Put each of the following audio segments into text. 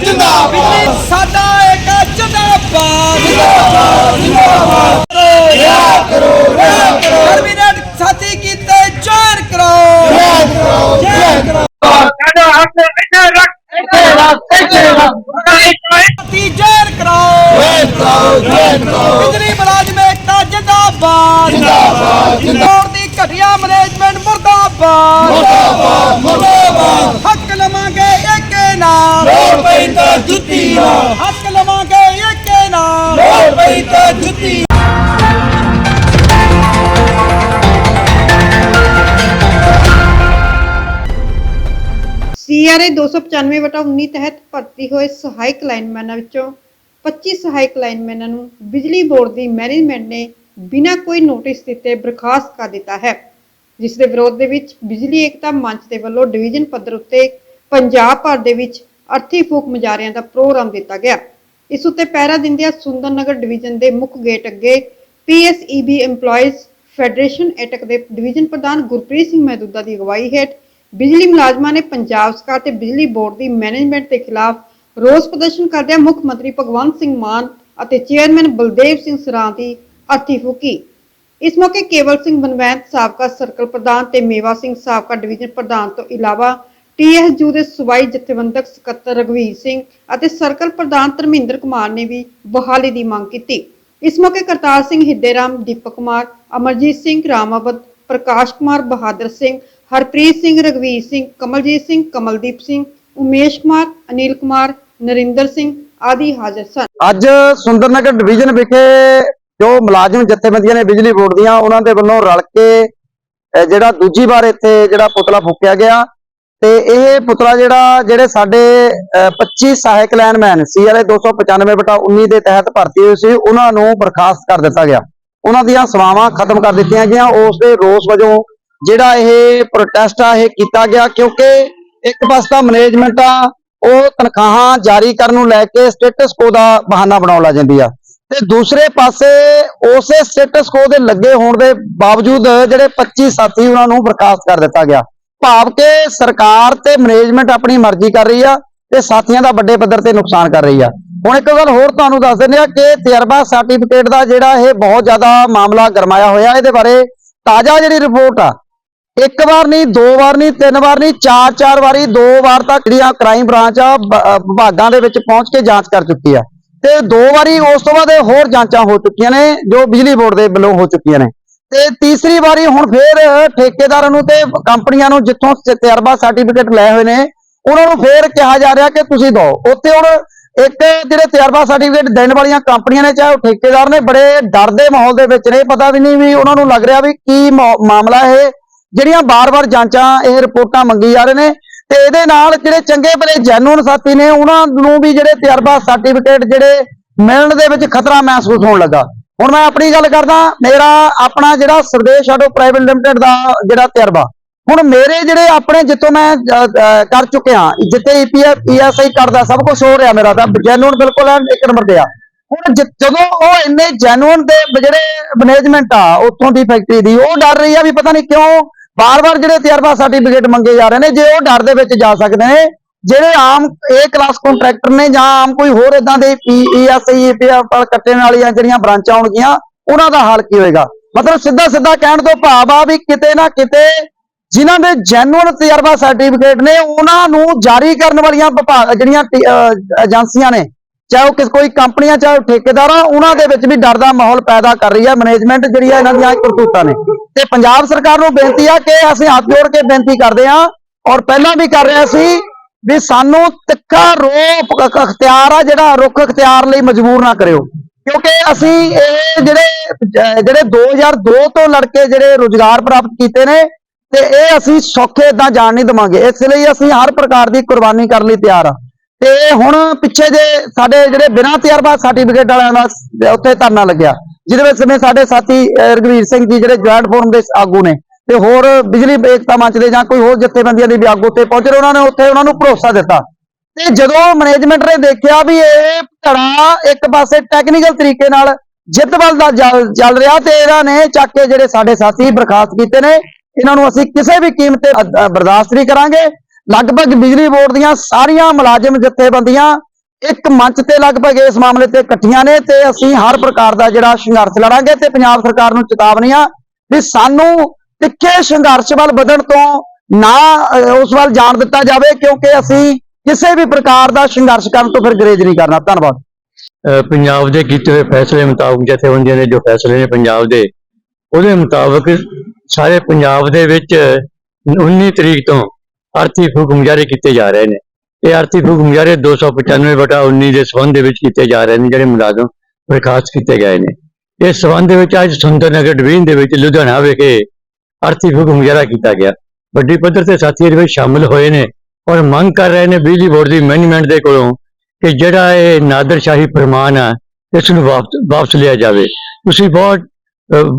ਜਿੰਦਾਬਾਦ ਸਾਡਾ ਇੱਕ ਜਿੰਦਾਬਾਦ ਰਿਹਾ ਕਰੋ ਰਿਹਾ ਕਰੋ ਕੈਬਨਿਟ ਸਾਥੀ ਕੀਤੇ ਜੁਆਇਨ ਕਰੋ ਰਿਹਾ ਕਰੋ ਸਾਡਾ ਹੱਕ ਇੱਥੇ ਰੱਖ ਇੱਥੇ ਰੱਖ ਇੱਥੇ ਰੱਖ ਸਾਥੀ ਜੁਆਇਨ ਕਰੋ ਜੈ ਕਰੋ ਜੈ ਕਰੋ ਬਿਜਲੀ ਮੁਲਾਜ਼ਮ ਏਕਤਾ ਜਿੰਦਾਬਾਦ ਜਿੰਦਾਬਾਦ ਬੋਰਡ ਦੀ ਘਟੀਆ ਮੈਨੇਜਮੈਂਟ ਮੁਰਦਾਬਾਦ ਮੁਰਦਾਬਾਦ ਮੁਰਦਾਬਾਦ ਹੱਕ ਲਵਾਂਗੇ ਏਕੇ ਨਾਲ ਲੋੜ ਪਈ ਤਾਂ ਜੁੱਤੀ ਨਾਲ ਹੱਕ ਲਵਾਂਗੇ ਏਕੇ ਨਾਲ ਲੋੜ ਪਈ ਤਾਂ ਜੁੱਤੀ ਸੀਆਰਏ 295 ਵਟਾ 19 ਤਹਿਤ ਭਰਤੀ ਹੋਏ ਸਹਾਇਕ ਲਾਈਨਮੈਨਾਂ ਵਿੱਚੋਂ 25 ਸਹਾਇਕ ਲਾਈਨਮੈਨਾਂ ਨੂੰ ਬਿਜਲੀ ਬੋਰਡ ਦੀ ਮੈਨੇਜਮੈਂਟ ਨੇ ਬਿਨਾਂ ਕੋਈ ਨੋਟਿਸ ਦਿੱਤੇ ਬਰਖਾਸਤ ਕਰ ਦਿੱਤਾ ਹੈ। ਜਿਸ ਦੇ ਵਿਰੋਧ ਦੇ ਵਿੱਚ ਬਿਜਲੀ ਏਕਤਾ ਮੰਚ ਦੇ ਵੱਲੋਂ ਡਿਵੀਜ਼ਨ ਪੱਧਰ ਉੱਤੇ ਪੰਜਾਬ ਭਰ ਦੇ ਵਿੱਚ ਅਰਥੀ ਫੂਕ ਮੁਜ਼ਾਹਰਿਆਂ ਦਾ ਪ੍ਰੋਗਰਾਮ ਦਿੱਤਾ ਗਿਆ। ਇਸ ਉੱਤੇ ਪਹਿਰਾ ਦਿੰਦਿਆਂ ਸੁੰਦਰਨਗਰ ਡਿਵੀਜ਼ਨ ਦੇ ਮੁੱਖ ਗੇਟ ਅੱਗੇ ਪੀਐਸਈਬੀ EMPLOYEES ਫੈਡਰੇਸ਼ਨ ਏਟਕ ਦੇ ਡਿਵੀਜ਼ਨ ਪ੍ਰਧਾਨ ਗੁਰਪ੍ਰੀਤ ਸਿੰਘ ਮਹਿਦੂਦਾ ਦੀ ਅਗਵਾਈ ਹੇਠ ਬਿਜਲੀ ਮੁਲਾਜ਼ਮਾਂ ਨੇ ਪੰਜਾਬ ਸਰਕਾਰ ਤੇ ਬਿਜਲੀ ਬੋਰਡ ਦੀ ਮੈਨੇਜਮੈਂਟ ਦੇ ਖਿਲਾਫ ਰੋਸ ਪ੍ਰਦਰਸ਼ਨ ਕਰਦਿਆਂ ਮੁੱਖ ਮੰਤਰੀ ਭਗਵੰਤ ਸਿੰਘ ਮਾਨ ਅਤੇ ਚੇਅਰਮੈਨ ਬਲਦੇਵ ਸਿੰਘ ਸਰਾਂ ਦੀ ਅਰਥੀ ਫੂਕੀ। ਇਸ ਮੌਕੇ ਕੇਵਲ ਸਿੰਘ ਬਨਵੈਂਤ ਸਾਬਕਾ ਸਰਕਲ ਪ੍ਰਧਾਨ ਤੇ ਮੇਵਾ ਸਿੰਘ ਸਾਬਕਾ ਡਿਵੀਜ਼ਨ ਪ੍ਰਧਾਨ ਤੋਂ ਇਲਾਵਾ ਟੀਐਸਯੂ ਦੇ ਸੂਬਾਈ ਜਥੇਬੰਦਕ ਸਕੱਤਰ ਰਗਵੀਰ ਸਿੰਘ ਅਤੇ ਸਰਕਲ ਪ੍ਰਧਾਨ ਧਰਮਿੰਦਰ ਕੁਮਾਰ ਨੇ ਵੀ ਬਹਾਲੀ ਦੀ ਮੰਗ ਕੀਤੀ। ਇਸ ਮੌਕੇ ਕਰਤਾਰ ਸਿੰਘ ਹਿੱਦੇਰਾਮ, ਦੀਪਕ ਕੁਮਾਰ, ਅਮਰਜੀਤ ਸਿੰਘ ਰਾਮਾਵਤ, ਪ੍ਰਕਾਸ਼ ਕੁਮਾਰ ਬਹਾਦਰ ਸਿੰਘ, ਹਰਪ੍ਰੀਤ ਸਿੰਘ ਰਗਵੀਰ ਸਿੰਘ, ਕਮਲਜੀਤ ਸਿੰਘ, ਕਮਲਦੀਪ ਸਿੰਘ, ਉਮੇਸ਼ ਕੁਮਾਰ, ਅਨਿਲ ਕੁਮਾਰ, ਨਰਿੰਦਰ ਸਿੰਘ ਆਦਿ ਹਾਜ਼ਰ ਸਨ। ਅੱਜ ਸੁੰਦਰਨਗਰ ਡਿਵੀਜ਼ਨ ਵਿਖੇ ਜੋ ਮੁਲਾਜ਼ਮ ਜਥੇਬੰਦੀਆਂ ਨੇ ਬਿਜਲੀ ਬੋਰਡ ਦੀਆਂ, ਉਹਨਾਂ ਦੇ ਵੱਲੋਂ ਰਲ ਕੇ ਜਿਹੜਾ ਦੂਜੀ ਵਾਰ ਇੱਥੇ ਜਿਹੜਾ ਪੁਤਲਾ ਫੂਕਿਆ ਗਿਆ ਤੇ ਇਹ ਪੁਤਲਾ ਜਿਹੜਾ, ਜਿਹੜੇ ਸਾਡੇ, ਅਹ 25 ਸਹਾਇਕ ਲਾਈਨਮੈਨ ਸੀਆਰਏ 295 ਬਟਾ 19 ਦੇ ਤਹਿਤ ਭਰਤੀ ਹੋਏ ਸੀ, ਉਹਨਾਂ ਨੂੰ ਬਰਖਾਸਤ ਕਰ ਦਿੱਤਾ ਗਿਆ। ਉਹਨਾਂ ਦੀਆਂ ਸੇਵਾਵਾਂ ਖਤਮ ਕਰ ਦਿੱਤੀਆਂ ਗਈਆਂ। ਉਸ ਦੇ ਰੋਸ ਵਜੋਂ ਜਿਹੜਾ ਇਹ ਪ੍ਰੋਟੈਸਟ ਆ, ਇਹ ਕੀਤਾ ਗਿਆ, ਕਿਉਂਕਿ ਇੱਕ ਪਾਸੇ ਤਾਂ ਮੈਨੇਜਮੈਂਟ ਆ, ਉਹ ਤਨਖਾਹਾਂ ਜਾਰੀ ਕਰਨ ਨੂੰ ਲੈ ਕੇ ਸਟੇਟਸ ਕੋ ਦਾ ਬਹਾਨਾ ਬਣਾਉਣ ਲੱਗ ਜਾਂਦੀ ਆ। ਤੇ ਦੂਸਰੇ ਪਾਸੇ ਉਸੇ ਸਟੇਟਸ ਕੋ ਦੇ ਲੱਗੇ ਹੋਣ ਦੇ ਬਾਵਜੂਦ ਜਿਹੜੇ 25 ਸਾਥੀ ਉਹਨਾਂ ਨੂੰ ਬਰਖਾਸਤ ਕਰ ਦਿੱਤਾ ਗਿਆ। ਭਾਵ ਕਿ ਸਰਕਾਰ ਤੇ ਮੈਨੇਜਮੈਂਟ ਆਪਣੀ ਮਰਜ਼ੀ ਕਰ ਰਹੀ ਆ ਤੇ ਸਾਥੀਆਂ ਦਾ ਵੱਡੇ ਪੱਧਰ ਤੇ ਨੁਕਸਾਨ ਕਰ ਰਹੀ ਆ। ਹੁਣ ਇੱਕ ਗੱਲ ਹੋਰ ਤੁਹਾਨੂੰ ਦੱਸ ਦਿੰਦੇ ਆ ਕਿ ਤਜਰਬਾ ਸਰਟੀਫਿਕੇਟ ਦਾ ਜਿਹੜਾ ਇਹ ਬਹੁਤ ਜ਼ਿਆਦਾ ਮਾਮਲਾ ਗਰਮਾਇਆ ਹੋਇਆ, ਇਹਦੇ ਬਾਰੇ ਤਾਜ਼ਾ ਜਿਹੜੀ ਰਿਪੋਰਟ ਆ, ਇੱਕ ਵਾਰ ਨਹੀਂ, ਦੋ ਵਾਰ ਨਹੀਂ, ਤਿੰਨ ਵਾਰ ਨਹੀਂ, ਚਾਰ ਚਾਰ ਵਾਰੀ, ਦੋ ਵਾਰ ਤੱਕ ਜਿਹੜੀਆਂ ਕ੍ਰਾਈਮ ਬ੍ਰਾਂਚ ਆ ਵਿਭਾਗਾਂ ਦੇ ਵਿੱਚ ਪਹੁੰਚ ਕੇ ਜਾਂਚ ਕਰ ਚੁੱਕੀ ਆ। ਤੇ ਦੋ ਵਾਰੀ ਉਸ ਤੋਂ ਬਾਅਦ ਇਹ ਹੋਰ ਜਾਂਚਾਂ ਹੋ ਚੁੱਕੀਆਂ ਨੇ, ਜੋ ਬਿਜਲੀ ਬੋਰਡ ਦੇ ਵੱਲੋਂ ਹੋ ਚੁੱਕੀਆਂ ਨੇ। ਤੇ ਤੀਸਰੀ ਵਾਰੀ ਹੁਣ ਫੇਰ ਠੇਕੇਦਾਰਾਂ ਨੂੰ ਤੇ ਕੰਪਨੀਆਂ ਨੂੰ ਜਿੱਥੋਂ ਤਜਰਬਾ ਸਰਟੀਫਿਕੇਟ ਲਏ ਹੋਏ ਨੇ, ਉਹਨਾਂ ਨੂੰ ਫੇਰ ਕਿਹਾ ਜਾ ਰਿਹਾ ਕਿ ਤੁਸੀਂ ਦਿਓ। ਉੱਥੇ ਹੁਣ ਇੱਕ ਜਿਹੜੇ ਤਜਰਬਾ ਸਰਟੀਫਿਕੇਟ ਦੇਣ ਵਾਲੀਆਂ ਕੰਪਨੀਆਂ ਨੇ, ਚਾਹੇ ਉਹ ਠੇਕੇਦਾਰ ਨੇ, ਬੜੇ ਡਰ ਦੇ ਮਾਹੌਲ ਦੇ ਵਿੱਚ ਨੇ, ਪਤਾ ਵੀ ਨਹੀਂ ਵੀ ਉਹਨਾਂ ਨੂੰ ਲੱਗ ਰਿਹਾ ਵੀ ਕੀ ਮਾ- ਮਾਮਲਾ ਇਹ। ਜਿਹੜੀਆਂ ਬਾਰ-ਬਾਰ ਜਾਂਚਾਂ, ਇਹ ਰਿਪੋਰਟਾਂ ਮੰਗੀ ਜਾ ਰਹੇ ਨੇ, ਤੇ ਇਹਦੇ ਨਾਲ ਜਿਹੜੇ ਚੰਗੇ ਭਲੇ ਜੈਨੂਨ ਸਾਥੀ ਨੇ, ਉਹਨਾਂ ਨੂੰ ਵੀ ਜਿਹੜੇ ਤਜਰਬਾ ਸਰਟੀਫਿਕੇਟ ਜਿਹੜੇ ਮਿਲਣ ਦੇ ਵਿੱਚ ਖਤਰਾ ਮਹਿਸੂਸ ਹੋਣ ਲੱਗਾ। ਹੁਣ ਮੈਂ ਆਪਣੀ ਗੱਲ ਕਰਦਾ, ਮੇਰਾ ਆਪਣਾ ਜਿਹੜਾ ਸਰਦੇਸ਼ ਆਟੋ ਪ੍ਰਾਈਵੇਟ ਲਿਮਟਿਡ ਦਾ ਜਿਹੜਾ ਤਜਰਬਾ। ਹੁਣ ਮੇਰੇ ਜਿਹੜੇ ਆਪਣੇ ਜਿੱਥੋਂ ਮੈਂ ਕਰ ਚੁੱਕਿਆ ਜਿੱਥੇ ਈਪੀਐਫ ਈਐਸਆਈ ਕਰਦਾ, ਸਭ ਕੁਝ ਹੋ ਰਿਹਾ ਮੇਰਾ ਤਾਂ ਜੈਨੂਨ ਬਿਲਕੁਲ ਐਨ ਇੱਕ ਨੰਬਰ ਤੇ ਆ। ਹੁਣ ਜਦੋਂ ਉਹ ਇੰਨੇ ਜੈਨੂਨ ਦੇ ਜਿਹੜੇ ਮੈਨੇਜਮੈਂਟ ਆ, ਉੱਥੋਂ ਦੀ ਫੈਕਟਰੀ ਦੀ, ਉਹ ਡਰ ਰਹੀ ਆ ਵੀ ਪਤਾ ਨਹੀਂ ਕਿਉਂ ਬਾਰ-ਬਾਰ ਜਿਹੜੇ ਤਜਰਬਾ ਸਰਟੀਫਿਕੇਟ ਮੰਗੇ ਜਾ ਰਹੇ ਨੇ, ਜੇ ਉਹ ਡਰ ਦੇ ਵਿੱਚ ਜਾ ਸਕਦੇ ਨੇ ਜਿਹੜੇ ਆਮ ਏ ਕਲਾਸ ਕੰਟਰੈਕਟਰ ਨੇ ਜਾਂ ਆਮ ਕੋਈ ਹੋਰ ਇਦਾਂ ਦੇ ਈਐਸਆਈ ਈਪੀਐਫ ਕੱਟਣ ਵਾਲੀਆਂ ਜਿਹੜੀਆਂ ਬ੍ਰਾਂਚਾਂ ਹੋਣਗੀਆਂ ਉਹਨਾਂ ਦਾ ਹਾਲ ਕੀ ਹੋਏਗਾ? ਮਤਲਬ ਸਿੱਧਾ ਸਿੱਧਾ ਕਹਿਣ ਤੋਂ ਭਾਵ ਆ ਵੀ ਕਿਤੇ ਨਾ ਕਿਤੇ ਜਿਨ੍ਹਾਂ ਦੇ ਜੈਨੂਅਨ ਤਜਰਬਾ ਸਰਟੀਫਿਕੇਟ ਨੇ, ਉਹਨਾਂ ਨੂੰ ਜਾਰੀ ਕਰਨ ਵਾਲੀਆਂ ਵਿਭਾਗ ਜਿਹੜੀਆਂ ਏਜੰਸੀਆਂ ਨੇ, ਚਾਹੇ ਉਹ ਕਿਸ, ਕੋਈ ਕੰਪਨੀਆਂ, ਚਾਹੇ ਉਹ ਠੇਕੇਦਾਰ ਆ ਉਹਨਾਂ ਦੇ ਵਿੱਚ ਵੀ ਡਰ ਦਾ ਮਾਹੌਲ ਪੈਦਾ ਕਰ ਰਹੀ ਹੈ ਮੈਨੇਜਮੈਂਟ ਜਿਹੜੀ ਹੈ ਇਹਨਾਂ ਦੀਆਂ ਕਰਤੂਤਾਂ ਨੇ। ਤੇ ਪੰਜਾਬ ਸਰਕਾਰ ਨੂੰ ਬੇਨਤੀ ਆ ਕਿ ਅਸੀਂ ਹੱਥ ਜੋੜ ਕੇ ਬੇਨਤੀ ਕਰਦੇ ਆ ਔਰ ਪਹਿਲਾਂ ਵੀ ਕਰ ਰਿਹਾ ਸੀ ਵੀ ਸਾਨੂੰ ਤਿੱਖਾ ਰੋਪ ਅਖਤਿਆਰ ਆ ਜਿਹੜਾ ਰੁੱਖ ਅਖਤਿਆਰ ਲਈ ਮਜਬੂਰ ਨਾ ਕਰਿਓ। ਕਿਉਂਕਿ ਅਸੀਂ ਇਹ ਜਿਹੜੇ ਜ- ਜਿਹੜੇ 2002 ਤੋਂ ਲੜਕੇ ਜਿਹੜੇ ਰੋਜ਼ਗਾਰ ਪ੍ਰਾਪਤ ਕੀਤੇ ਨੇ ਤੇ ਇਹ ਅਸੀਂ ਸੌਖੇ ਇਦਾਂ ਜਾਣ ਨਹੀਂ ਦਵਾਂਗੇ। ਇਸ ਲਈ ਅਸੀਂ ਹਰ ਪ੍ਰਕਾਰ ਦੀ ਕੁਰਬਾਨੀ ਕਰਨ ਲਈ ਤਿਆਰ ਆ। ਤੇ ਹੁਣ ਪਿੱਛੇ ਜੇ ਸਾਡੇ ਜਿਹੜੇ ਬਿਨਾਂ ਤਜਰਬਾ ਸਰਟੀਫਿਕੇਟ ਵਾਲਿਆਂ ਦਾ ਉੱਥੇ ਧਰਨਾ ਲੱਗਿਆ। ਜਿਹਦੇ ਵਿੱਚ ਸਮੇਂ ਸਾਡੇ ਸਾਥੀ ਅਹ, ਰਘਵੀਰ ਸਿੰਘ ਜੀ ਜਿਹੜੇ ਜੁਆਇੰਟ ਫੋਰਮ ਦੇ ਆਗੂ ਨੇ ਤੇ ਹੋਰ ਬਿਜਲੀ ਏਕਤਾ ਮੰਚ ਦੇ ਜਾਂ ਕੋਈ ਹੋਰ ਜਥੇਬੰਦੀਆਂ ਦੇ ਵੀ ਆਗੂ ਉੱਥੇ ਪਹੁੰਚੇ ਉਹਨਾਂ ਨੇ ਉੱਥੇ ਉਹਨਾਂ ਨੂੰ ਭਰੋਸਾ ਦਿੱਤਾ। ਤੇ ਜਦੋਂ ਮੈਨੇਜਮੈਂਟ ਨੇ ਦੇਖਿਆ ਵੀ ਇਹ ਧੜਾ ਇੱਕ ਪਾਸੇ ਟੈਕਨੀਕਲ ਤਰੀਕੇ ਨਾਲ ਜਿੱਤ ਵੱਲ ਦਾ ਚੱਲ ਰਿਹਾ ਤੇ ਇਹਨਾਂ ਨੇ ਚੱਕ ਕੇ ਜਿਹੜੇ ਸਾਡੇ ਸਾਥੀ ਬਰਖਾਸਤ ਕੀਤੇ ਨੇ, ਇਹਨਾਂ ਨੂੰ ਅਸੀਂ ਕਿਸੇ ਵੀ ਕੀਮਤ ਤੇ ਬਰਦਾਸ਼ਤ ਨਹੀਂ ਕਰਾਂਗੇ। ਲਗਭਗ ਬਿਜਲੀ ਬੋਰਡ ਦੀਆਂ ਸਾਰੀਆਂ ਮੁਲਾਜ਼ਮ ਜਥੇਬੰਦੀਆਂ ਇੱਕ ਮੰਚ ਤੇ ਲਗਭਗ ਇਸ ਮਾਮਲੇ ਤੇ ਇਕੱਠੀਆਂ ਨੇ ਤੇ ਅਸੀਂ ਹਰ ਪ੍ਰਕਾਰ ਦਾ ਜਿਹੜਾ ਸੰਘਰਸ਼ ਲੜਾਂਗੇ ਤੇ ਪੰਜਾਬ ਸਰਕਾਰ ਨੂੰ ਚੇਤਾਵਨੀ ਆ ਵੀ ਸਾਨੂੰ ਤਿੱਖੇ ਸੰਘਰਸ਼ ਵੱਲ ਵਧਣ ਤੋਂ ਨਾ ਉਸ ਵੱਲ ਜਾਣ ਦਿੱਤਾ ਜਾਵੇ, ਕਿਉਂਕਿ ਅਸੀਂ ਕਿਸੇ ਵੀ ਪ੍ਰਕਾਰ ਦਾ ਸੰਘਰਸ਼ ਕਰਨ ਤੋਂ ਫਿਰ ਗਰੇਜ ਨਹੀਂ ਕਰਨਾ। ਧੰਨਵਾਦ। ਪੰਜਾਬ ਦੇ ਕੀਤੇ ਹੋਏ ਫੈਸਲੇ ਮੁਤਾਬਕ, ਜਥੇਬੰਦੀਆਂ ਦੇ ਜੋ ਫੈਸਲੇ ਨੇ ਪੰਜਾਬ ਦੇ, ਉਹਦੇ ਮੁਤਾਬਕ ਸਾਰੇ ਪੰਜਾਬ ਦੇ ਵਿੱਚ 19 ਤਰੀਕ ਤੋਂ ਆਰਥੀ ਫੂਕ ਮੁਜ਼ਾਹਰੇ ਕੀਤੇ ਜਾ ਰਹੇ ਨੇ। ਇਹ ਆਰਥੀ ਫੂਕ ਮੁਜ਼ਾਹਰੇ 295 ਬਟਾ 19 ਦੇ ਸੰਬੰਧ ਦੇ ਵਿੱਚ ਕੀਤੇ ਜਾ ਰਹੇ ਨੇ, ਜਿਹੜੇ ਮੁਲਾਜ਼ਮ ਬਰਖਾਸਤ ਕੀਤੇ ਗਏ ਨੇ। ਇਸ ਸੰਬੰਧ ਦੇ ਵਿੱਚ ਅੱਜ ਸੁੰਦਰ ਨਗਰ ਡਿਵੀਜ਼ਨ ਦੇ ਵਿੱਚ ਲੁਧਿਆਣਾ ਵਿਖੇ ਆਰਥੀ ਫੂਕ ਮੁਜ਼ਾਹਰਾ ਕੀਤਾ ਗਿਆ। ਵੱਡੀ ਪੱਧਰ ਤੇ ਸਾਥੀ ਇਹਦੇ ਵਿੱਚ ਸ਼ਾਮਲ ਹੋਏ ਨੇ ਔਰ ਮੰਗ ਕਰ ਰਹੇ ਨੇ ਬਿਜਲੀ ਬੋਰਡ ਦੀ ਮੈਨੇਜਮੈਂਟ ਦੇ ਕੋਲੋਂ ਕਿ ਜਿਹੜਾ ਇਹ ਨਾਦਰਸ਼ਾਹੀ ਫਰਮਾਨ ਆ, ਇਸ ਨੂੰ ਵਾਪਸ ਲਿਆ ਜਾਵੇ। ਤੁਸੀਂ ਬਹੁਤ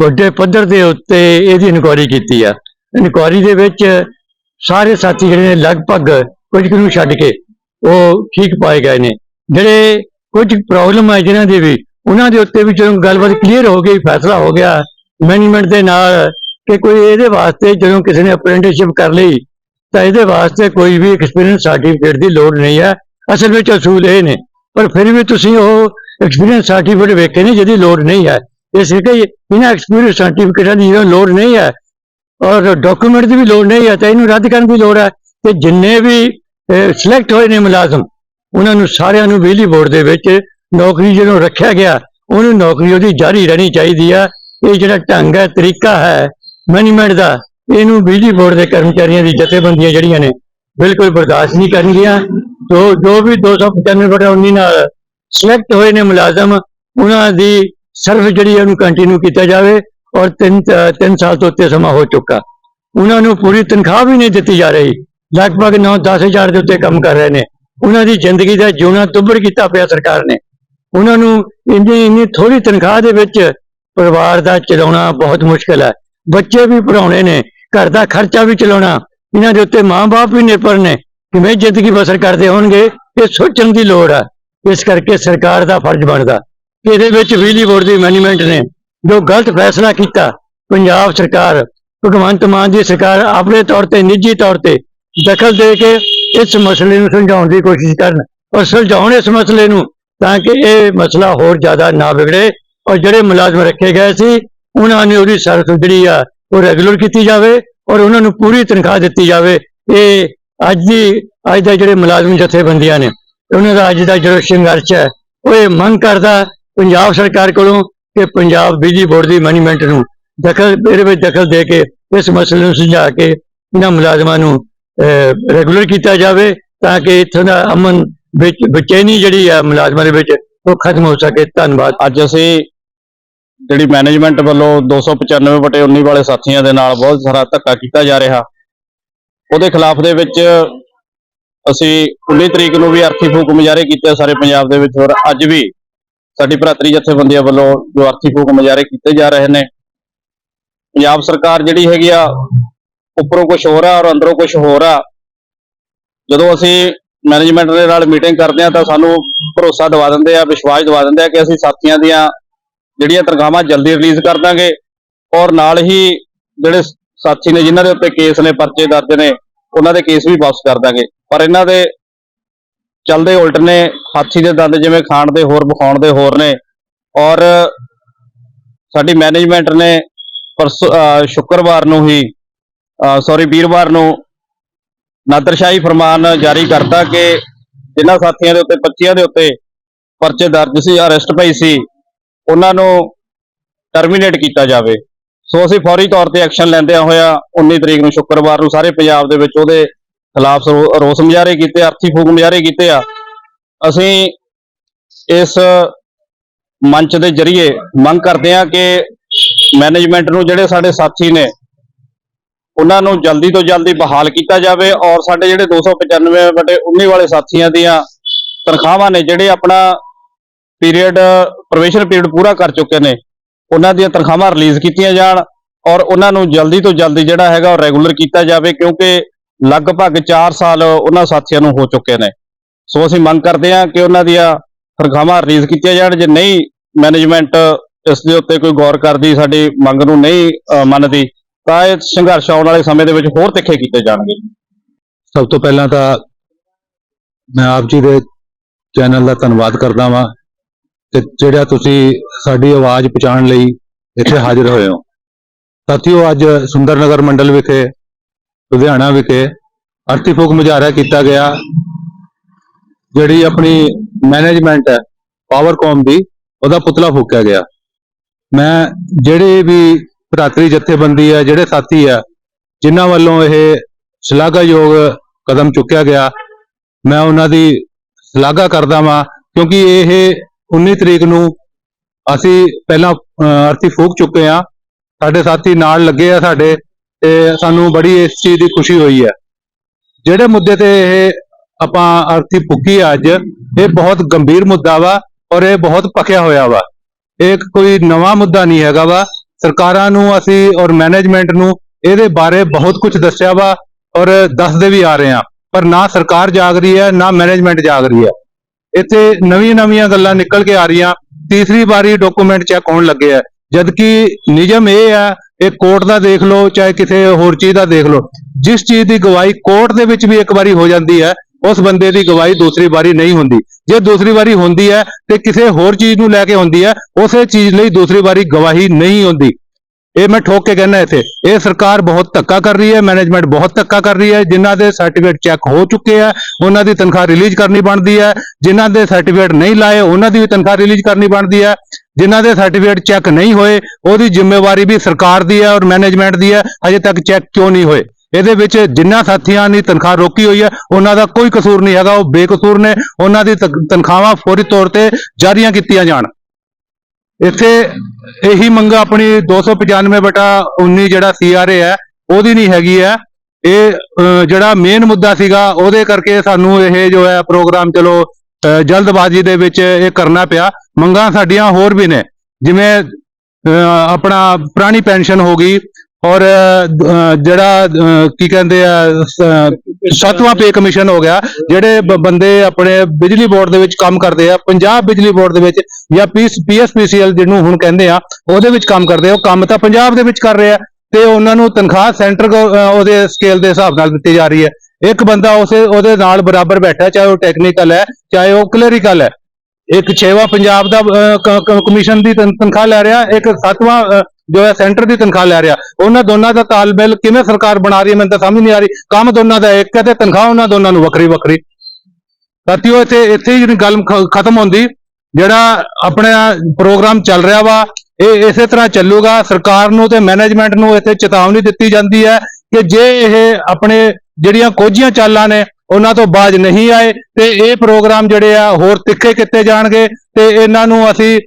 ਵੱਡੇ ਪੱਧਰ ਦੇ ਉੱਤੇ ਇਹਦੀ ਇਨਕੁਆਇਰੀ ਕੀਤੀ ਆ। ਇਨਕੁਆਇਰੀ ਦੇ ਵਿੱਚ ਸਾਰੇ ਸਾਥੀ ਜਿਹੜੇ ਨੇ ਲਗਭਗ ਕੁਝ ਕੁ ਨੂੰ ਛੱਡ ਕੇ ਉਹ ਠੀਕ ਪਾਏ ਗਏ ਨੇ। ਜਿਹੜੇ ਕੁਝ ਪ੍ਰੋਬਲਮ ਆ ਜਿਨ੍ਹਾਂ ਦੇ ਵੀ, ਉਹਨਾਂ ਦੇ ਉੱਤੇ ਵੀ ਜਦੋਂ ਗੱਲਬਾਤ ਕਲੀਅਰ ਹੋ ਗਈ, ਫੈਸਲਾ ਹੋ ਗਿਆ ਮੈਨੇਜਮੈਂਟ ਦੇ ਨਾਲ ਕਿ ਕੋਈ ਇਹਦੇ ਵਾਸਤੇ ਜਦੋਂ ਕਿਸੇ ਨੇ ਅਪ੍ਰੈਂਟਿਸਸ਼ਿਪ ਕਰ ਲਈ, ਤਾਂ ਇਹਦੇ ਵਾਸਤੇ ਕੋਈ ਵੀ ਐਕਸਪੀਰੀਅੰਸ ਸਰਟੀਫਿਕੇਟ ਦੀ ਲੋੜ ਨਹੀਂ ਹੈ। ਅਸਲ ਵਿੱਚ ਅਸੂਲ ਇਹ ਨੇ, ਪਰ ਫਿਰ ਵੀ ਤੁਸੀਂ ਉਹ ਐਕਸਪੀਰੀਅੰਸ ਸਰਟੀਫਿਕੇਟ ਵੇਖੇ ਨੇ ਜਿਹਦੀ ਲੋੜ ਨਹੀਂ ਹੈ। ਇਸ ਲਈ ਇਹਨਾਂ ਐਕਸਪੀਰੀਅੰਸ ਸਰਟੀਫਿਕੇਟਾਂ ਦੀ ਲੋੜ ਨਹੀਂ ਹੈ ਔਰ ਡਾਕੂਮੈਂਟ ਦੀ ਵੀ ਲੋੜ ਨਹੀਂ ਹੈ, ਤਾਂ ਇਹਨੂੰ ਰੱਦ ਕਰਨ ਦੀ ਲੋੜ ਹੈ। ਤੇ ਜਿੰਨੇ ਵੀ ਸਿਲੈਕਟ ਹੋਏ ਨੇ ਮੁਲਾਜ਼ਮ, ਉਹਨਾਂ ਨੂੰ ਸਾਰਿਆਂ ਨੂੰ ਬਿਜਲੀ ਬੋਰਡ ਦੇ ਵਿੱਚ ਨੌਕਰੀ ਜਦੋਂ ਰੱਖਿਆ ਗਿਆ, ਉਹਨੂੰ ਨੌਕਰੀ ਉਹਦੀ ਜਾਰੀ ਰਹਿਣੀ ਚਾਹੀਦੀ ਆ ਇਹ ਜਿਹੜਾ ਢੰਗ ਹੈ, ਤਰੀਕਾ ਹੈ ਮੈਨੇਜਮੈਂਟ ਦਾ ਇਹਨੂੰ ਬਿਜਲੀ ਬੋਰਡ ਦੇ ਕਰਮਚਾਰੀਆਂ ਦੀ ਜਥੇਬੰਦੀਆਂ ਜਿਹੜੀਆਂ ਨੇ ਬਿਲਕੁਲ ਬਰਦਾਸ਼ਤ ਨਹੀਂ ਕਰਨਗੀਆਂ। ਜੋ ਜੋ ਵੀ 295/19 ਨਾਲ ਸਿਲੈਕਟ ਹੋਏ ਨੇ ਮੁਲਾਜ਼ਮ, ਉਹਨਾਂ ਦੀ ਸਰਵਿਸ ਜਿਹੜੀ ਉਹਨੂੰ ਕੰਟੀਨਿਊ ਕੀਤਾ ਜਾਵੇ ਔਰ ਤਿੰਨ ਤਿੰਨ ਸਾਲ ਤੋਂ ਉੱਤੇ ਸਮਾਂ ਹੋ ਚੁੱਕਾ। ਉਹਨਾਂ ਨੂੰ ਪੂਰੀ ਤਨਖਾਹ ਵੀ ਨਹੀਂ ਦਿੱਤੀ ਜਾ ਰਹੀ। ਲਗਭਗ 9-10 ਹਜ਼ਾਰ ਦੇ ਉੱਤੇ ਕੰਮ ਕਰ ਰਹੇ ਨੇ। ਉਹਨਾਂ ਦੀ ਜ਼ਿੰਦਗੀ ਦਾ ਜਿਉਣਾ ਤੁੱਭੜ ਕੀਤਾ ਪਿਆ ਸਰਕਾਰ ਨੇ। ਉਹਨਾਂ ਨੂੰ ਇੰਨੀ ਇੰਨੀ ਥੋੜੀ ਤਨਖਾਹ ਦੇ ਵਿੱਚ ਪਰਿਵਾਰ ਦਾ ਚਲਾਉਣਾ ਬਹੁਤ ਮੁਸ਼ਕਲ ਹੈ। ਬੱਚੇ ਵੀ ਪੜਾਉਣੇ ਨੇ, ਘਰ ਦਾ ਖਰਚਾ ਵੀ ਚਲਾਉਣਾ, ਇਹਨਾਂ ਦੇ ਉੱਤੇ ਮਾਂ-ਬਾਪ ਵੀ ਨਿਰਭਰ ਨੇ, ਕਿਵੇਂ ਜ਼ਿੰਦਗੀ ਬਸਰ ਕਰਦੇ ਹੋਣਗੇ, ਇਹ ਸੋਚਣ ਦੀ ਲੋੜ ਹੈ ਇਸ ਕਰਕੇ ਸਰਕਾਰ ਦਾ ਫਰਜ਼ ਬਣਦਾ। ਇਹਦੇ ਵਿੱਚ ਬਿਜਲੀ ਬੋਰਡ ਦੀ ਮੈਨੇਜਮੈਂਟ ਨੇ, ਜੋ ਗਲਤ ਫੈਸਲਾ ਕੀਤਾ, ਪੰਜਾਬ ਸਰਕਾਰ, ਭਗਵੰਤ ਮਾਨ ਦੀ ਸਰਕਾਰ ਆਪਣੇ ਤੌਰ ਤੇ, ਨਿੱਜੀ ਤੌਰ ਤੇ ਦਖਲ ਦੇ ਕੇ ਇਸ ਮਸਲੇ ਨੂੰ ਸਮਝਾਉਣ ਦੀ ਕੋਸ਼ਿਸ਼ ਕਰਨ ਔਰ ਸੁਲਝਾਉਣ ਇਸ ਮਸਲੇ ਨੂੰ ਤਾਂ ਕਿ ਇਹ ਮਸਲਾ ਹੋਰ ਜ਼ਿਆਦਾ ਨਾ ਵਿਗੜੇ ਔਰ ਜਿਹੜੇ ਮੁਲਾਜ਼ਮ ਰੱਖੇ ਗਏ ਸੀ ਉਹਨਾਂ ਨੇ ਉਹਦੀ ਸਰਵਿਸ ਜਿਹੜੀ ਆ, ਉਹ ਰੈਗੂਲਰ ਕੀਤੀ ਜਾਵੇ ਔਰ ਉਹਨਾਂ ਨੂੰ ਪੂਰੀ ਤਨਖਾਹ ਦਿੱਤੀ ਜਾਵੇ। ਇਹ ਅੱਜ ਦੀ, ਅੱਜ ਦਾ ਜਿਹੜੇ ਮੁਲਾਜ਼ਮ ਜਥੇਬੰਦੀਆਂ ਨੇ, ਉਹਨਾਂ ਦਾ ਅੱਜ ਦਾ ਜਿਹੜਾ ਸੰਘਰਸ਼ ਹੈ, ਉਹ ਇਹ ਮੰਗ ਕਰਦਾ ਪੰਜਾਬ ਸਰਕਾਰ ਕੋਲੋਂ ਕਿ ਪੰਜਾਬ ਬਿਜਲੀ ਬੋਰਡ ਦੀ ਮੈਨੇਜਮੈਂਟ ਨੂੰ ਦਖਲ, ਇਹਦੇ ਵਿੱਚ ਦਖਲ ਦੇ ਕੇ ਇਸ ਮਸਲੇ ਨੂੰ ਸੁਲਝਾ ਕੇ ਇਹਨਾਂ ਮੁਲਾਜ਼ਮਾਂ ਨੂੰ ਰੈਗੂਲਰ ਕੀਤਾ ਜਾਵੇ ਤਾਂ ਕਿ ਇੱਥੋਂ ਦਾ ਅਮਨ ਵਿੱਚ, ਬੇਚੈਨੀ ਜਿਹੜੀ ਹੈ ਮੁਲਾਜ਼ਮਾਂ ਦੇ ਵਿੱਚ, ਉਹ ਖਤਮ ਹੋ ਸਕੇ। ਧੰਨਵਾਦ। ਅੱਜ ਅਸੀਂ ਜਿਹੜੀ ਮੈਨੇਜਮੈਂਟ ਵੱਲੋਂ 295 ਬਟੇ 19 ਵਾਲੇ ਸਾਥੀਆਂ ਦੇ ਨਾਲ ਬਹੁਤ ਸਾਰਾ ਧੱਕਾ ਕੀਤਾ ਜਾ ਰਿਹਾ। ਉਹਦੇ ਖਿਲਾਫ ਦੇ ਵਿੱਚ ਅਸੀਂ 19 ਤਰੀਕ ਨੂੰ ਵੀ ਅਰਥੀ ਫੂਕ ਮੁਜ਼ਾਹਰੇ ਕੀਤੇ ਸਾਰੇ ਪੰਜਾਬ ਦੇ ਵਿੱਚ ਔਰ ਅੱਜ ਵੀ ਸਾਡੀ ਭਰਾਤਰੀ ਜਥੇਬੰਦੀਆਂ ਵੱਲੋਂ ਜੋ ਅਰਥੀ ਫੂਕ ਮੁਜ਼ਾਹਰੇ ਕੀਤੇ ਜਾ ਰਹੇ ਨੇ। ਪੰਜਾਬ ਸਰਕਾਰ ਜਿਹੜੀ ਹੈਗੀ ਆ, ਉੱਪਰੋਂ ਕੁਝ ਹੋਰ ਆ ਔਰ ਅੰਦਰੋਂ ਕੁਝ ਹੋਰ ਆ। ਜਦੋਂ ਅਸੀਂ ਮੈਨੇਜਮੈਂਟ ਦੇ ਨਾਲ ਮੀਟਿੰਗ ਕਰਦੇ ਆ ਤਾਂ ਸਾਨੂੰ ਭਰੋਸਾ ਦਿਵਾ ਦਿੰਦੇ ਆ, ਵਿਸ਼ਵਾਸ ਦਿਵਾ ਦਿੰਦੇ ਆ ਕਿ ਅਸੀਂ ਸਾਥੀਆਂ ਦੀਆਂ ਜਿਹੜੀਆਂ ਤਨਖਾਹਾਂ ਜਲਦੀ ਰਿਲੀਜ਼ ਕਰ ਦਾਂਗੇ ਔਰ ਨਾਲ ਹੀ ਜਿਹੜੇ ਸਾਥੀ ਨੇ ਜਿਨ੍ਹਾਂ ਦੇ ਉੱਤੇ ਕੇਸ ਨੇ, ਪਰਚੇ ਦਰਜ ਨੇ, ਉਹਨਾਂ ਦੇ ਕੇਸ ਵੀ ਵਾਪਸ ਕਰ ਦਾਂਗੇ। ਪਰ ਇਹਨਾਂ ਦੇ ਚਲਦੇ ਉਲਟ ਨੇ, ਹਾਥੀ ਦੇ ਦੰਦ ਜਿਵੇਂ ਖਾਣ ਦੇ ਹੋਰ, ਵਿਖਾਉਣ ਦੇ ਹੋਰ ਨੇ ਔਰ ਸਾਡੀ ਮੈਨੇਜਮੈਂਟ ਨੇ ਪਰਸੋਂ ਸ਼ੁੱਕਰਵਾਰ ਨੂੰ ਹੀ ਸੌਰੀ ਵੀਰਵਾਰ ਨੂੰ ਨਾਦਰਸ਼ਾਹੀ ਫਰਮਾਨ ਜਾਰੀ ਕਰਤਾ ਕਿ ਜਿਨ੍ਹਾਂ ਸਾਥੀਆਂ ਦੇ ਉੱਤੇ 25 ਦੇ ਉੱਤੇ ਪਰਚੇ ਦਰਜ ਸੀ ਅਰੈਸਟ ਪਈ ਸੀ ਉਹਨਾਂ ਨੂੰ ਟਰਮੀਨੇਟ ਕੀਤਾ ਜਾਵੇ। ਸੋ ਅਸੀਂ ਫੌਰੀ ਤੌਰ ਤੇ ਐਕਸ਼ਨ ਲੈਂਦਿਆਂ ਹੋਇਆ 19 ਤਰੀਕ ਨੂੰ ਸ਼ੁੱਕਰਵਾਰ ਨੂੰ ਸਾਰੇ ਪੰਜਾਬ ਦੇ ਵਿੱਚ ਉਹਦੇ ਖਿਲਾਫ ਰੋਸ ਮੁਜ਼ਾਹਰੇ ਕੀਤੇ, ਅਰਥੀ ਫੂਕ ਮੁਜ਼ਾਹਰੇ ਕੀਤੇ ਆ। ਅਸੀਂ ਇਸ ਮੰਚ ਦੇ ਜ਼ਰੀਏ ਮੰਗ ਕਰਦੇ ਹਾਂ ਕਿ ਮੈਨੇਜਮੈਂਟ ਨੂੰ ਜਿਹੜੇ ਸਾਡੇ ਸਾਥੀ ਨੇ, ਉਹਨਾਂ ਨੂੰ ਜਲਦੀ ਤੋਂ ਜਲਦੀ ਬਹਾਲ ਕੀਤਾ ਜਾਵੇ ਔਰ ਸਾਡੇ ਜਿਹੜੇ 295 ਬਟੇ 19 ਵਾਲੇ ਸਾਥੀਆਂ ਦੀਆਂ ਤਨਖਾਹਾਂ ਨੇ, ਜਿਹੜੇ ਆਪਣਾ ਪੀਰੀਅਡ ਪ੍ਰੋਬੇਸ਼ਨ ਪੀਰੀਅਡ ਪੂਰਾ ਕਰ ਚੁੱਕੇ ਨੇ। ਉਹਨਾਂ ਦੀਆਂ ਤਨਖਾਹਾਂ ਰਿਲੀਜ਼ ਕੀਤੀਆਂ ਜਾਣ ਔਰ ਉਹਨਾਂ ਨੂੰ ਜਲਦੀ ਤੋਂ ਜਲਦੀ ਜਿਹੜਾ ਹੈਗਾ ਉਹ ਰੈਗੂਲਰ ਕੀਤਾ ਜਾਵੇ ਕਿਉਂਕਿ ਲਗਭਗ 4 ਸਾਲ ਉਹਨਾਂ ਸਾਥੀਆਂ ਨੂੰ ਹੋ ਚੁੱਕੇ ਨੇ। ਸੋ ਅਸੀਂ ਮੰਗ ਕਰਦੇ ਹਾਂ ਕਿ ਉਹਨਾਂ ਦੀਆਂ ਤਨਖਾਹਾਂ ਰਿਲੀਜ਼ ਕੀਤੀਆਂ ਜਾਣ। ਜੇ ਨਹੀਂ ਮੈਨੇਜਮੈਂਟ ਇਸ ਦੇ ਉੱਤੇ ਕੋਈ ਗੌਰ ਕਰਦੀ, ਸਾਡੀ ਮੰਗ ਨੂੰ ਨਹੀਂ ਮੰਨਦੀ, ਤਾਂ ਇਹ ਸੰਘਰਸ਼ ਆਉਣ ਵਾਲੇ ਸਮੇਂ ਦੇ ਵਿੱਚ ਹੋਰ ਤਿੱਖੇ ਕੀਤੇ ਜਾਣਗੇ। ਸਭ ਤੋਂ ਪਹਿਲਾਂ ਤਾਂ ਮੈਂ ਆਪ ਜੀ ਦੇ ਚੈਨਲ ਦਾ ਧੰਨਵਾਦ ਕਰਦਾ ਵਾਂ। ਤੇ ਜਿਹੜਾ ਤੁਸੀਂ ਸਾਡੀ ਆਵਾਜ਼ ਪਹੁੰਚਾਉਣ ਲਈ ਇੱਥੇ ਹਾਜ਼ਰ ਹੋਏ ਹੋ। ਸਾਥੀਓ, ਅੱਜ ਸੁੰਦਰ ਨਗਰ ਮੰਡਲ ਵਿਖੇ, ਲੁਧਿਆਣਾ ਵਿਖੇ ਅਰਥੀ ਫੂਕ ਮੁਜ਼ਾਹਰਾ ਕੀਤਾ ਗਿਆ, ਜਿਹੜੀ ਆਪਣੀ ਮੈਨੇਜਮੈਂਟ ਹੈ ਪਾਵਰਕੌਮ ਦੀ, ਉਹਦਾ ਪੁਤਲਾ ਫੂਕਿਆ ਗਿਆ। ਮੈਂ ਜਿਹੜੇ ਵੀ ਭਰਾਤਰੀ ਜਥੇਬੰਦੀ ਹੈ, ਜਿਹੜੇ ਸਾਥੀ ਹੈ, ਜਿਨ੍ਹਾਂ ਵੱਲੋਂ ਇਹ ਸ਼ਲਾਘਾਯੋਗ ਕਦਮ ਚੁੱਕਿਆ ਗਿਆ, ਮੈਂ ਉਹਨਾਂ ਦੀ ਸ਼ਲਾਘਾ ਕਰਦਾ ਵਾਂ, ਕਿਉਂਕਿ ਇਹ 19 ਤਰੀਕ ਨੂੰ ਅਸੀਂ ਪਹਿਲਾਂ ਅਰਥੀ ਫੂਕ ਚੁੱਕੇ ਆ ਸਾਡੇ ਸਾਥੀ ਨਾਲ ਲੱਗੇ ਆ ਸਾਡੇ ਤੇ ਸਾਨੂੰ ਬੜੀ ਇਸ ਚੀਜ਼ ਦੀ ਖੁਸ਼ੀ ਹੋਈ ਹੈ। ਜਿਹੜੇ ਮੁੱਦੇ ਤੇ ਇਹ ਆਪਾਂ ਅਰਥੀ ਫੂਕੀ ਆ ਅੱਜ, ਇਹ ਬਹੁਤ ਗੰਭੀਰ ਮੁੱਦਾ ਵਾ ਔਰ ਇਹ ਬਹੁਤ ਪੱਕਿਆ ਹੋਇਆ ਵਾ। ਇਹ ਕੋਈ ਨਵਾਂ ਮੁੱਦਾ ਨਹੀਂ ਹੈਗਾ ਵਾ। ਸਰਕਾਰਾਂ ਨੂੰ ਅਸੀਂ ਔਰ ਮੈਨੇਜਮੈਂਟ ਨੂੰ ਇਹਦੇ ਬਾਰੇ ਬਹੁਤ ਕੁਝ ਦੱਸਿਆ ਵਾ ਔਰ ਦੱਸਦੇ ਵੀ ਆ ਰਹੇ ਆ ਪਰ ਨਾ ਸਰਕਾਰ ਜਾਗ ਰਹੀ ਹੈ, ਨਾ ਮੈਨੇਜਮੈਂਟ ਜਾਗ ਰਹੀ ਹੈ। ਇੱਥੇ ਨਵੀਆਂ ਨਵੀਆਂ ਗੱਲਾਂ ਨਿਕਲ ਕੇ ਆ ਰਹੀਆਂ। ਤੀਸਰੀ ਵਾਰੀ ਡਾਕੂਮੈਂਟ ਚੈੱਕ ਹੋਣ ਲੱਗੇ ਆ। ਜਦਕਿ ਨਿਯਮ ਇਹ ਹੈ ਇਹ ਕੋਰਟ ਦਾ ਦੇਖ ਲਓ, ਚਾਹੇ ਕਿਸੇ ਹੋਰ ਚੀਜ਼ ਦਾ ਦੇਖ ਲਓ। ਜਿਸ ਚੀਜ਼ ਦੀ ਗਵਾਹੀ ਕੋਰਟ ਦੇ ਵਿੱਚ ਵੀ ਇੱਕ ਵਾਰੀ ਹੋ ਜਾਂਦੀ ਹੈ, ਉਸ ਬੰਦੇ ਦੀ ਗਵਾਹੀ ਦੂਸਰੀ ਵਾਰੀ ਨਹੀਂ ਹੁੰਦੀ। ਜੇ ਦੂਸਰੀ ਵਾਰੀ ਹੁੰਦੀ ਹੈ ਤੇ ਕਿਸੇ ਹੋਰ ਚੀਜ਼ ਨੂੰ ਲੈ ਕੇ ਹੁੰਦੀ ਹੈ, ਉਸੇ ਚੀਜ਼ ਲਈ ਦੂਸਰੀ ਵਾਰੀ ਗਵਾਹੀ ਨਹੀਂ ਹੁੰਦੀ। ਇਹ ਮੈਂ ਠੋਕ ਕੇ ਕਹਿੰਦਾ ਇੱਥੇ, ਇਹ ਸਰਕਾਰ ਬਹੁਤ ਧੱਕਾ ਕਰ ਰਹੀ ਹੈ ਮੈਨੇਜਮੈਂਟ ਬਹੁਤ ਧੱਕਾ ਕਰ ਰਹੀ ਹੈ, ਜਿਨ੍ਹਾਂ ਦੇ ਸਰਟੀਫਿਕੇਟ ਚੈੱਕ ਹੋ ਚੁੱਕੇ ਆ, ਉਹਨਾਂ ਦੀ ਤਨਖਾਹ ਰਿਲੀਜ਼ ਕਰਨੀ ਬਣਦੀ ਹੈ, ਜਿਨ੍ਹਾਂ ਦੇ ਸਰਟੀਫਿਕੇਟ ਨਹੀਂ ਲਾਏ, ਉਹਨਾਂ ਦੀ ਵੀ ਤਨਖਾਹ ਰਿਲੀਜ਼ ਕਰਨੀ ਬਣਦੀ ਹੈ, ਜਿਨ੍ਹਾਂ ਦੇ ਸਰਟੀਫਿਕੇਟ ਚੈੱਕ ਨਹੀਂ ਹੋਏ, ਉਹਦੀ ਜ਼ਿੰਮੇਵਾਰੀ ਵੀ ਸਰਕਾਰ ਦੀ ਹੈ ਔਰ ਮੈਨੇਜਮੈਂਟ ਦੀ ਹੈ ਅਜੇ ਤੱਕ ਚੈੱਕ ਕਿਉਂ ਨਹੀਂ ਹੋਏ? ਇਹਦੇ ਵਿੱਚ ਜਿੰਨਾ ਸਾਥੀਆਂ ਦੀ ਤਨਖਾਹ ਰੋਕੀ ਹੋਈ ਹੈ, ਉਹਨਾਂ ਦਾ ਕੋਈ ਕਸੂਰ ਨਹੀਂ ਹੈਗਾ, ਉਹ ਬੇਕਸੂਰ ਨੇ, ਉਹਨਾਂ ਦੀ ਤਕ- ਤਨਖਾਹਾਂ ਫੌਰੀ ਤੌਰ ਤੇ ਜਾਰੀਆਂ ਕੀਤੀਆਂ ਜਾਣ। ਇੱਥੇ ਇਹੀ ਮੰਗ ਆਪਣੀ 295 ਬਟਾ 19 ਜਿਹੜਾ ਸੀਆਰਏ ਹੈ, ਉਹਦੀ ਨਹੀਂ ਹੈਗੀ ਹੈ। ਇਹ ਜਿਹੜਾ ਮੇਨ ਮੁੱਦਾ ਸੀਗਾ, ਉਹਦੇ ਕਰਕੇ ਸਾਨੂੰ ਇਹ ਜੋ ਹੈ ਪ੍ਰੋਗਰਾਮ ਚਲੋ ਜਲਦਬਾਜ਼ੀ ਦੇ ਵਿੱਚ ਇਹ ਕਰਨਾ ਪਿਆ। ਮੰਗਾਂ ਸਾਡੀਆਂ ਹੋਰ ਵੀ ਨੇ। ਜਿਵੇਂ ਆਪਣਾ ਪੁਰਾਣੀ ਪੈਨਸ਼ਨ ਹੋ ਗਈ ਔਰ ਜਿਹੜਾ ਕੀ ਕਹਿੰਦੇ ਆ ਸੱਤਵਾਂ ਪੇ ਕਮਿਸ਼ਨ ਹੋ ਗਿਆ, ਜਿਹੜੇ ਬੰਦੇ ਆਪਣੇ ਬਿਜਲੀ ਬੋਰਡ ਦੇ ਵਿੱਚ ਕੰਮ ਕਰਦੇ ਆ ਪੰਜਾਬ ਬਿਜਲੀ ਬੋਰਡ ਦੇ ਵਿੱਚ ਜਾਂ ਪੀਐਸਪੀਸੀਐਲ ਜਿਹਨੂੰ ਹੁਣ ਕਹਿੰਦੇ ਆ, ਉਹਦੇ ਵਿੱਚ ਕੰਮ ਕਰਦੇ ਆ, ਉਹ ਕੰਮ ਤਾਂ ਪੰਜਾਬ ਦੇ ਵਿੱਚ ਕਰ ਰਹੇ ਆ ਤੇ ਉਹਨਾਂ ਨੂੰ ਤਨਖਾਹ ਸੈਂਟਰ ਉਹਦੇ ਸਕੇਲ ਦੇ ਹਿਸਾਬ ਨਾਲ ਦਿੱਤੀ ਜਾ ਰਹੀ ਹੈ। ਇੱਕ ਬੰਦਾ ਉਸੇ, ਉਹਦੇ ਨਾਲ ਬਰਾਬਰ ਬੈਠਾ, ਚਾਹੇ ਉਹ ਟੈਕਨੀਕਲ ਹੈ, ਚਾਹੇ ਉਹ ਕਲਰੀਕਲ ਹੈ। ਇੱਕ ਛੇਵਾਂ ਪੰਜਾਬ ਦਾ ਕਮਿਸ਼ਨ ਦੀ ਤਨਖਾਹ ਲੈ ਰਿਹਾ, ਇੱਕ ਸੱਤਵਾਂ ਜੋ ਹੈ ਸੈਂਟਰ ਦੀ ਤਨਖਾਹ ਲੈ ਰਿਹਾ। ਉਹਨਾਂ ਦੋਨਾਂ ਦਾ ਤਾਲਮੇਲ ਕਿਵੇਂ ਸਰਕਾਰ ਬਣਾ ਰਹੀ ਹੈ ਮੈਨੂੰ ਤਾਂ ਸਮਝ ਨਹੀਂ ਆ ਰਹੀ। ਕੰਮ ਦੋਨਾਂ ਦਾ ਇੱਕ ਹੈ ਤੇ ਤਨਖਾਹ ਉਹਨਾਂ ਦੋਨਾਂ ਨੂੰ ਵੱਖਰੀ ਵੱਖਰੀ। ਸਾਥੀਓ, ਇੱਥੇ ਇੱਥੇ ਹੀ ਗੱਲ ਖਤਮ ਹੁੰਦੀ, ਜਿਹੜਾ ਆਪਣਾ ਪ੍ਰੋਗਰਾਮ ਚੱਲ ਰਿਹਾ ਵਾ, ਇਹ ਇਸੇ ਤਰ੍ਹਾਂ ਚੱਲੂਗਾ। ਸਰਕਾਰ ਨੂੰ ਤੇ ਮੈਨੇਜਮੈਂਟ ਨੂੰ ਇੱਥੇ ਚੇਤਾਵਨੀ ਦਿੱਤੀ ਜਾਂਦੀ ਹੈ ਕਿ ਜੇ ਇਹ ਆਪਣੇ ਜਿਹੜੀਆਂ ਕੋਝੀਆਂ ਚਾਲਾਂ ਨੇ, ਉਹਨਾਂ ਤੋਂ ਬਾਜ ਨਹੀਂ ਆਏ ਤੇ ਇਹ ਪ੍ਰੋਗਰਾਮ ਜਿਹੜੇ ਆ ਹੋਰ ਤਿੱਖੇ ਕੀਤੇ ਜਾਣਗੇ ਤੇ ਇਹਨਾਂ ਨੂੰ ਅਸੀਂ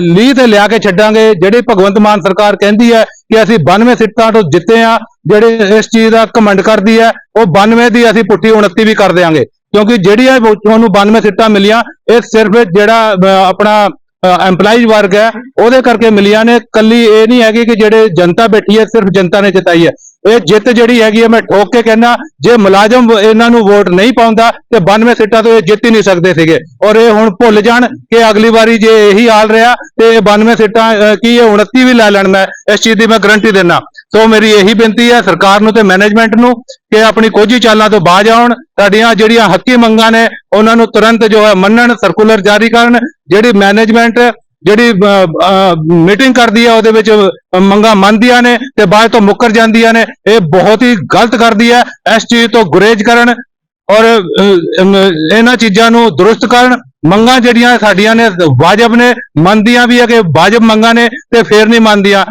ਲੀਹ ਤੇ ਲਿਆ ਕੇ ਛੱਡਾਂਗੇ। ਜਿਹੜੀ ਭਗਵੰਤ ਮਾਨ ਸਰਕਾਰ ਕਹਿੰਦੀ ਹੈ ਕਿ ਅਸੀਂ 92 ਸੀਟਾਂ ਤੋਂ ਜਿੱਤੇ ਆ ਜਿਹੜੇ ਇਸ ਚੀਜ਼ ਦਾ ਘਮੰਡ ਕਰਦੀ ਹੈ ਉਹ 92 ਦੀ ਅਸੀਂ ਪੁੱਠੀ 29 ਵੀ ਕਰ ਦਿਆਂਗੇ। ਕਿਉਂਕਿ ਜਿਹੜੀਆਂ ਤੁਹਾਨੂੰ 92 ਸੀਟਾਂ ਮਿਲੀਆਂ ਇਹ ਸਿਰਫ ਜਿਹੜਾ ਅਹ, ਆਪਣਾ ਐਮਪਲਾਈਜ਼ ਵਰਗ ਹੈ, ਉਹਦੇ ਕਰਕੇ ਮਿਲੀਆਂ ਨੇ। ਕੱਲੀ ਇਹ ਨਹੀਂ ਹੈਗੀ ਕਿ ਜਿਹੜੇ ਜਨਤਾ ਬੈਠੀ ਹੈ, ਸਿਰਫ ਜਨਤਾ ਨੇ ਜਿਤਾਈ ਹੈ। ਇਹ ਜਿੱਤ ਜਿਹੜੀ ਹੈਗੀ ਹੈ ਮੈਂ ਠੋਕ ਕੇ ਕਹਿੰਦਾ, ਜੇ ਮੁਲਾਜ਼ਮ ਇਹਨਾਂ ਨੂੰ ਵੋਟ ਨਹੀਂ ਪਾਉਂਦਾ, ਤੇ 92 ਸੀਟਾਂ ਤੋਂ ਇਹ ਜਿੱਤ ਹੀ ਨਹੀਂ ਸਕਦੇ ਸੀਗੇ। ਔਰ ਇਹ ਹੁਣ ਭੁੱਲ ਜਾਣ ਕਿ ਅਗਲੀ ਵਾਰੀ ਜੇ ਇਹੀ ਹਾਲ ਰਿਹਾ, ਤੇ ਇਹ 92 ਸੀਟਾਂ ਕੀ ਇਹ 29 ਵੀ ਲੈ ਲੈਣ ਮੈਂ। ਇਸ ਚੀਜ਼ ਦੀ ਮੈਂ ਗਰੰਟੀ ਦਿੰਦਾ। ਸੋ ਮੇਰੀ ਇਹੀ ਬੇਨਤੀ ਹੈ ਸਰਕਾਰ ਨੂੰ ਤੇ ਮੈਨੇਜਮੈਂਟ ਨੂੰ ਕਿ ਆਪਣੀ ਕੋਝੀ ਚਾਲਾਂ ਤੋਂ ਬਾਜ ਆਉਣ ਸਾਡੀਆਂ ਜਿਹੜੀਆਂ ਹੱਕੀ ਮੰਗਾਂ ਨੇ ਉਹਨਾਂ ਨੂੰ ਤੁਰੰਤ ਜੋ ਹੈ ਮੰਨਣ ਸਰਕੂਲਰ ਜਾਰੀ ਕਰਨ ਜਿਹੜੀ ਮੈਨੇਜਮੈਂਟ ਜਿਹੜੀ ਮੀਟਿੰਗ ਕਰਦੀ ਹੈ ਉਹਦੇ ਵਿੱਚ ਅਹ, ਮੰਗਾਂ ਮੰਨਦੀਆਂ ਨੇ ਤੇ ਬਾਅਦ ਤੋਂ ਮੁੱਕਰ ਜਾਂਦੀਆਂ ਨੇ ਇਹ ਬਹੁਤ ਹੀ ਗਲਤ ਕਰਦੀ ਹੈ ਇਸ ਚੀਜ਼ ਤੋਂ ਗੁਰੇਜ਼ ਕਰਨ ਔਰ ਇਹਨਾਂ ਚੀਜ਼ਾਂ ਨੂੰ ਦਰੁਸਤ ਕਰਨ ਮੰਗਾਂ ਜਿਹੜੀਆਂ ਸਾਡੀਆਂ ਨੇ ਵਾਜਬ ਨੇ ਮੰਨਦੀਆਂ ਵੀ ਹੈ ਕਿ ਵਾਜਬ ਮੰਗਾਂ ਨੇ ਤੇ ਫੇਰ ਨਹੀਂ ਮੰਨਦੀਆਂ।